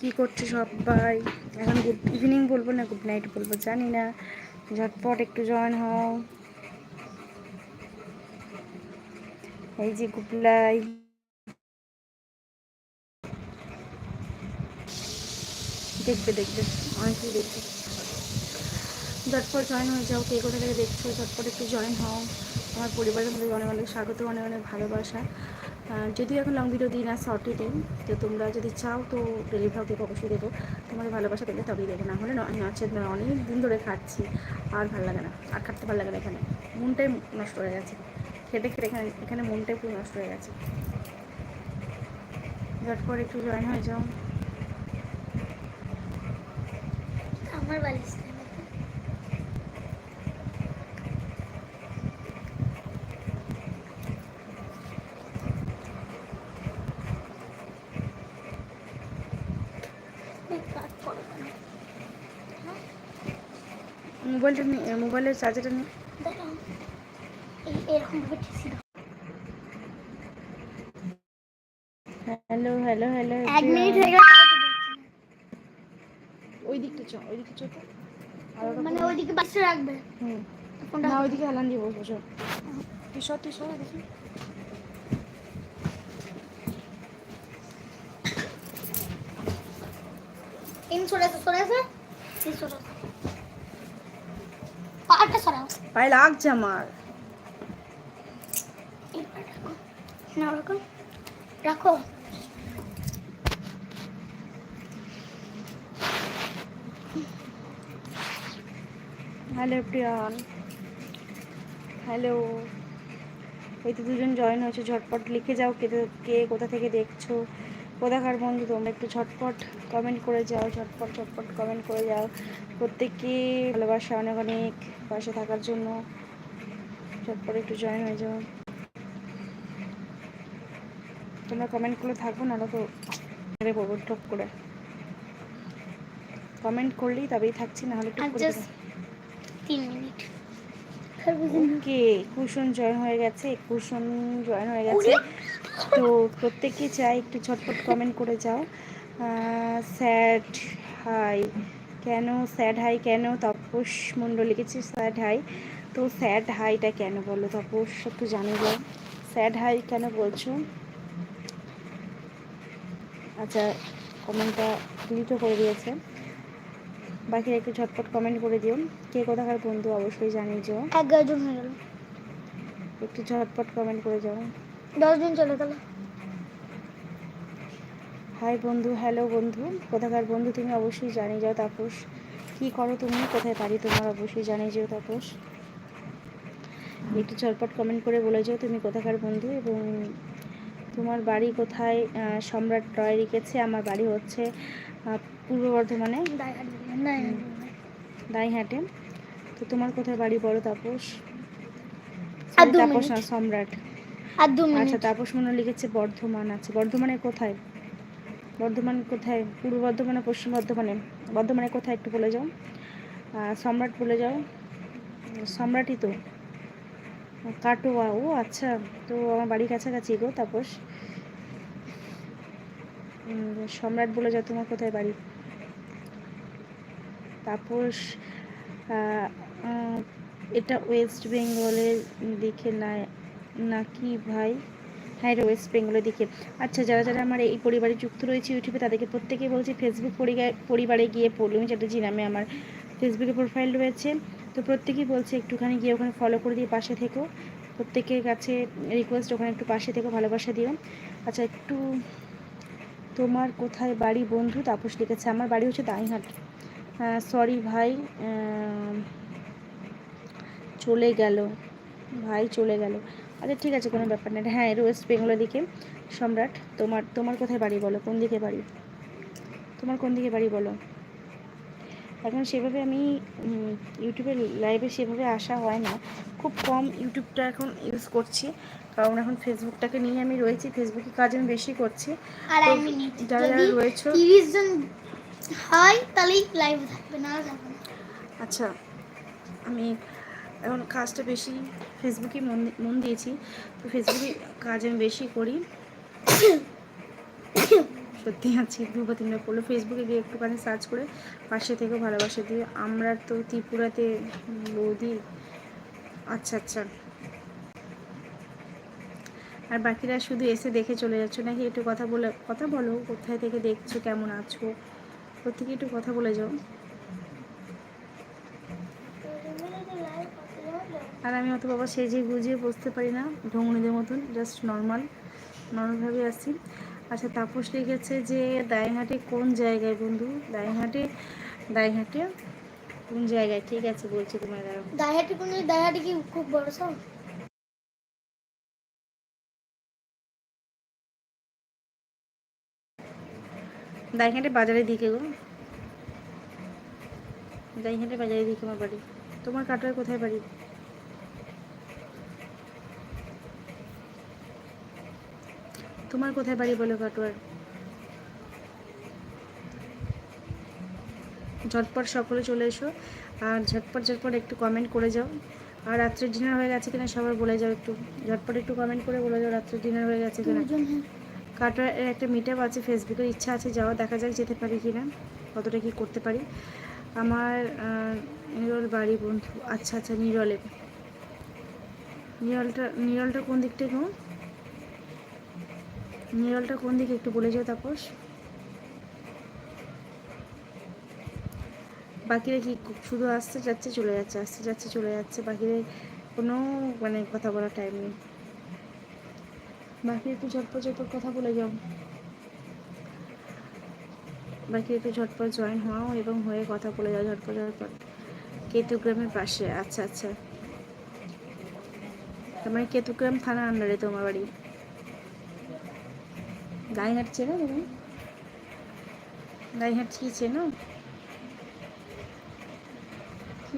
কি করছে সবাই এখন গুড ইভিনিং বলব না গুড নাইট বলব, জানি না। ঝটপট একটু জয়েন হও। এই যে গুপলাই দেখবে দেখবে, অনেকেই দেখবে। ঝটপট জয়েন হয়ে যাও, কে কোথা থেকে দেখছ? ঝটপট একটু জয়েন হও। আমার পরিবারের মধ্যে অনেক অনেক স্বাগত, অনেক অনেক ভালোবাসা। যদিও এখন লং ভিডিও দিই না শর্টই দিই, তো তোমরা যদি চাও তো ডেলি ভাগ দেবো অবশ্যই দেবো। তোমাদের ভালোবাসা দেখলে তবেই দেবো, না হলে নচেত নয় অনেক দিন ধরে খাচ্ছি, আর ভালো লাগে না, আর খাটতে ভালো লাগে না এখানে। মনটাই নষ্ট হয়ে গেছে। খেটে খেটে এখানে এখানে মনটাই পুরো নষ্ট হয়ে গেছে। ঝটপট একটু জয়েন হয়ে যাও। আমার বালিশ মোবাইলটা নিয়ে মোবাইলের চার্জারটা নিয়ে। হ্যালো হ্যালো হ্যালো এক মিনিট হয়ে গেলে তাও তো দেখছি ওই দিকটা চ ওই দিকটা চ। তো আর না। ওটা মানে ওইদিকে বাচ্চা রাখবে। হুম। না ওইদিকে হেলান বসবো চল তুই সর তুই সর দেখি। ইন সরে সরে ইন সরে পাটা সরাও। পায়ে লাগছে আমার। না রাখো। হ্যালো প্রিয়ান। হ্যালো। এই তো দুজন জয়েন হয়েছে ঝটপট লিখে যাও কে কে কোথা থেকে দেখছ? কোথাকার বন্ধু তোমরা? একটু ঝটপট। কমেন্ট করে যাও ঝটপট ঝটপট কমেন্ট করে যাও। প্রত্যেককে ভালোবাসা অনেক অনেক পাশে থাকার জন্য। ঝটপট একটু জয়েন হয়ে যাও। তোমরা কমেন্ট করে থাকব না তো মেরে পড়ব ঠক করে। কমেন্ট করলেই তবেই থাকছি না হলে আর টুক করে তিন মিনিট। ওকে কুশন জয়েন হয়ে গেছে কুশন জয়েন হয়ে গেছে। তো প্রত্যেকে চাই একটু ঝটপট কমেন্ট করে যাও। স্যাড হাই। কেন? স্যাড হাই কেন? তপস মণ্ডল লিখেছে স্যাড হাই? তো স্যাড হাইটা কেন বলো তপস? একটু জানি যাও স্যাড হাই কেন বলছো? আচ্ছা কমেন্টটা ডিলিটও করে দিয়েছে। বাকিরা একটু ঝটপট কমেন্ট করে দিও। কে কোথাকার বন্ধু অবশ্যই জানিয়ে যাও এগারো হয়ে গেল। একটু ঝটপট কমেন্ট করে যাও। দশ জন চলে গেল। হাই বন্ধু হ্যালো বন্ধু কোথাকার বন্ধু তুমি অবশ্যই জানিয়ে যাও তাপস। কি করো তুমি? কোথায় পারি তোমার? অবশ্যই জানিয়ে যাও তাপস। একটু ঝটপট কমেন্ট করে বলে যাও তুমি কোথাকার বন্ধু এবং তোমার বাড়ি কোথায়? সম্রাট রয় রেখেছে আমার বাড়ি হচ্ছে পূর্ব বর্ধমানে। দাইহাটে। তো তোমার কোথায় বাড়ি বলো তাপস? তাপস না সম্রাট। আচ্ছা তাপস মনে লিখেছে বর্ধমান আছে। বর্ধমানে কোথায়? বর্ধমান কোথায়, পূর্ব বর্ধমানে পশ্চিম বর্ধমানে? বর্ধমানে কোথায় একটু বলে যাও। সম্রাট বলে যাও। সম্রাটই তো। কাটোয়া। ও আচ্ছা। তো আমার বাড়ির কাছাকাছি গো, তাপস। সম্রাট বলে যাও তোমার কোথায় বাড়ি? তাপস এটা ওয়েস্ট বেঙ্গলের দিকে না, নাকি ভাই? হ্যাঁ ওয়েস্ট বেঙ্গলের দিকে। আচ্ছা যারা যারা আমার এই পরিবারে যুক্ত রয়েছে ইউটিউবে, তাদেরকে প্রত্যেকেই বলছি, ফেসবুক পরিবা- পরিবারে গিয়ে পড়লুমি চ্যাটার্জি নামে আমার ফেসবুকে প্রোফাইল রয়েছে। তো প্রত্যেকেই বলছে, একটুখানি গিয়ে ওখানে ফলো করে দিয়ে পাশে থেকো। প্রত্যেকের কাছে রিকোয়েস্ট ওখানে একটু পাশে থেকো, ভালোবাসা দিও। আচ্ছা একটু তোমার কোথায় বাড়ি বন্ধু? তাপস লিখেছে, আমার বাড়ি হচ্ছে দাইহাট সরি ভাই চলে গেল। ভাই চলে গেল। আচ্ছা ঠিক আছে কোনো ব্যাপার না হ্যাঁ এটা ওয়েস্ট বেঙ্গলের দিকে। সম্রাট তোমার তোমার কোথায় বাড়ি বলো? কোন দিকে বাড়ি? তোমার কোন দিকে বাড়ি বলো? এখন সেভাবে আমি ইউটিউবে লাইভে সেভাবে আসা হয় না। খুব কম ইউটিউবটা এখন ইউজ করছি। কারণ এখন ফেসবুকটাকে নিয়ে আমি রয়েছি। ফেসবুকে কাজ আমি বেশি করছি। তো যারা যারা রয়েছে তিরিশ জন হয় তাহলেই লাইভ থাকবে থাকবে না। আচ্ছা আমি এখন কাজটা বেশি ফেসবুকে মন মন দিয়েছি, তো ফেসবুকে কাজ আমি বেশি করি। করতে আছি দুবার তিনবার পড়ল ফেসবুকে গিয়ে একটুখানি সার্চ করে পাশে থেকে ভালোবাসা দিয়ে। আমরা তো ত্রিপুরাতে বৌদি আচ্ছা আচ্ছা। আর বাকিরা শুধু এসে দেখে চলে যাচ্ছ নাকি? একটু কথা বলে, কথা বলো, কোথায় থেকে দেখছ, কেমন আছো? প্রত্যেকে একটু কথা বলে যাও। আর আমি অত বাবা সেজে গুজিয়ে বসতে পারি না ঢঙ্গনিদের মতন জাস্ট নর্মাল নর্মালভাবে আসি আচ্ছা তাপস লিখেছে যে দাইহাটে কোন জায়গায় বন্ধু? দাইহাটে দাইহাটে কোন জায়গায়? ঠিক আছে বলছি তোমার। দায়াটি কোন দায়াটি কি খুব বড় সব দাইহাটে বাজারের দিকে গো। দাইহাটে বাজারের দিকে আমার বাড়ি। তোমার কাটোয়ার কোথায় বাড়ি? তোমার কোথায় বাড়ি বলো কাটোয়ার ঝটপট সকলে চলে এসো আর ঝটপট ঝটপট একটু কমেন্ট করে যাও। আর রাত্রে ডিনার হয়ে গেছে কিনা সবার বলে যাও একটু। ঝটপট একটু কমেন্ট করে বলে যাও রাত্রে ডিনার হয়ে গেছে কিনা। হ্যাঁ। কাটোয়ার একটা মিট আপ আছে ফেসবুকের ইচ্ছা আছে যাওয়া দেখা যাক যেতে পারি কি না কতটা কি করতে পারি। আমার নিরল বাড়ি বন্ধু আচ্ছা আচ্ছা নিরলে। নিরলটা নিরলটা কোন দিকটা গো নিরলটা কোন দিকে একটু বলে যাও তাপস? বাকিরা কি শুধু আসতে যাচ্ছে, চলে যাচ্ছে, আসতে যাচ্ছে, চলে যাচ্ছে, বাকিরা কোনো মানে কথা বলার টাইম নেই। বাকি একটু ঝটপট ঝটপট কথা বলে যাও। বাকি একটু ঝটপট জয়েন হও এবং হয়ে কথা বলে যাও, ঝটপট ঝটপট। কেতুগ্রামের পাশে আচ্ছা আচ্ছা। তার মানে কেতুগ্রাম থানা আন্ডারে তোমার বাড়ি? গাইঘাট চেনো তুমি? গাইঘাট কি চেনো? কি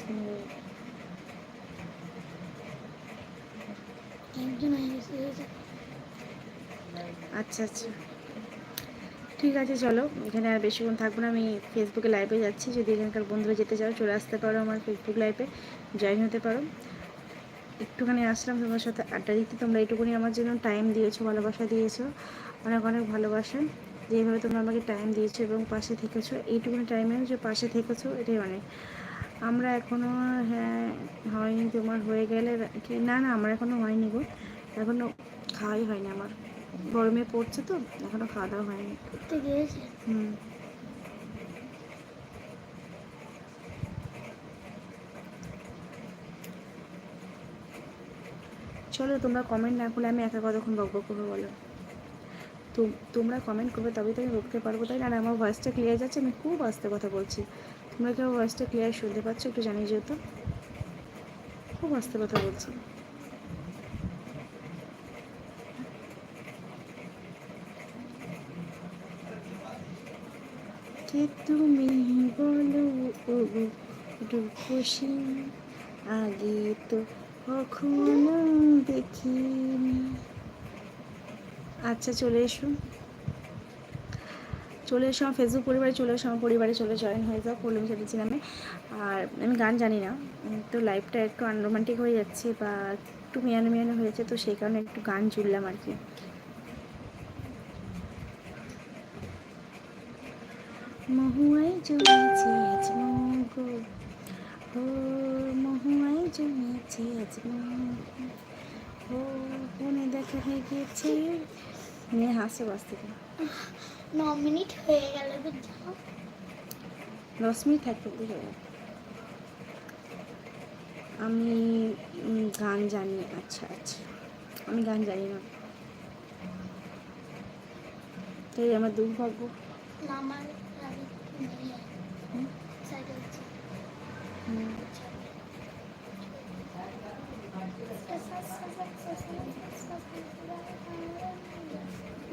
তুমি। আচ্ছা আচ্ছা। ঠিক আছে চলো। এখানে আর বেশিক্ষণ থাকব না। আমি ফেসবুকে লাইভে যাচ্ছি। যদি এখানকার বন্ধুরা যেতে চাও চলে আসতে পারো আমার ফেসবুক লাইভে জয়েন হতে পারো। একটুখানি আসলাম তোমার সাথে আড্ডা দিতে। তোমরা এইটুকুনি আমার জন্য টাইম দিয়েছ ভালোবাসা দিয়েছ। অনেক অনেক ভালোবাসা। যেভাবে তোমরা আমাকে টাইম দিয়েছ এবং পাশে থেকেছো এইটুকুনি টাইমে যে পাশে থেকেছো এটাই অনেক। আমরা এখনও হ্যাঁ হয়নি তোমার হয়ে গেলে না না আমার এখনও হয়নি গো। এখনও খাওয়াই হয়নি আমার। গরমে পড়ছে তো এখনও খাওয়া দাওয়া হয়নি। হুম। চলো, তোমরা কমেন্ট না করলে আমি একা কতক্ষণ বকবক করব বলো? তো তোমরা কমেন্ট করবে তবেই তো আমি বকতে পারব, তাই না? আমার ভয়েসটা ক্লিয়ার যাচ্ছে, আমি খুব আস্তে কথা বলছি। তোমরা কি আমার ভয়েসটা ক্লিয়ার শুনতে পাচ্ছ? একটু জানিয়ে যেহেতু খুব আস্তে কথা বলছি। তুমি বলো রূপসী? আগে তো কখনো দেখিনি। আচ্ছা চলে এসো। চলে এসো আমার ফেসবুক পরিবারে, চলে এসো আমার পরিবারে, চলে জয়েন হয়ে যাও পল্লবী চ্যাটার্জি নামে। আর আমি গান জানি না তো লাইফটা একটু আনরোমান্টিক হয়ে যাচ্ছে বা একটু মিয়ানো মিয়ানো হয়েছে, তো সেই কারণে একটু গান জুড়লাম আর কি। জমেছে আজ মগো ও জমেছে আজ ও মনে দেখা হয়ে গেছে মেয়ে হাসে বাস থেকে ন মিনিট হয়ে গেল বুঝছ দশ মিনিট থাকতে দিকে আমি গান জানি আচ্ছা আচ্ছা। আমি গান জানি না। তাই আমার দুর্ভাগ্য। আমার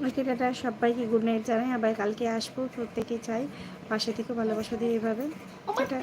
ওকে টাটা সবাইকে গুড নাইট জানাই। আবার কালকে আসব প্রত্যেকে চাই। পাশে থেকে ভালোবাসা দিয়ে এভাবে। টাটা।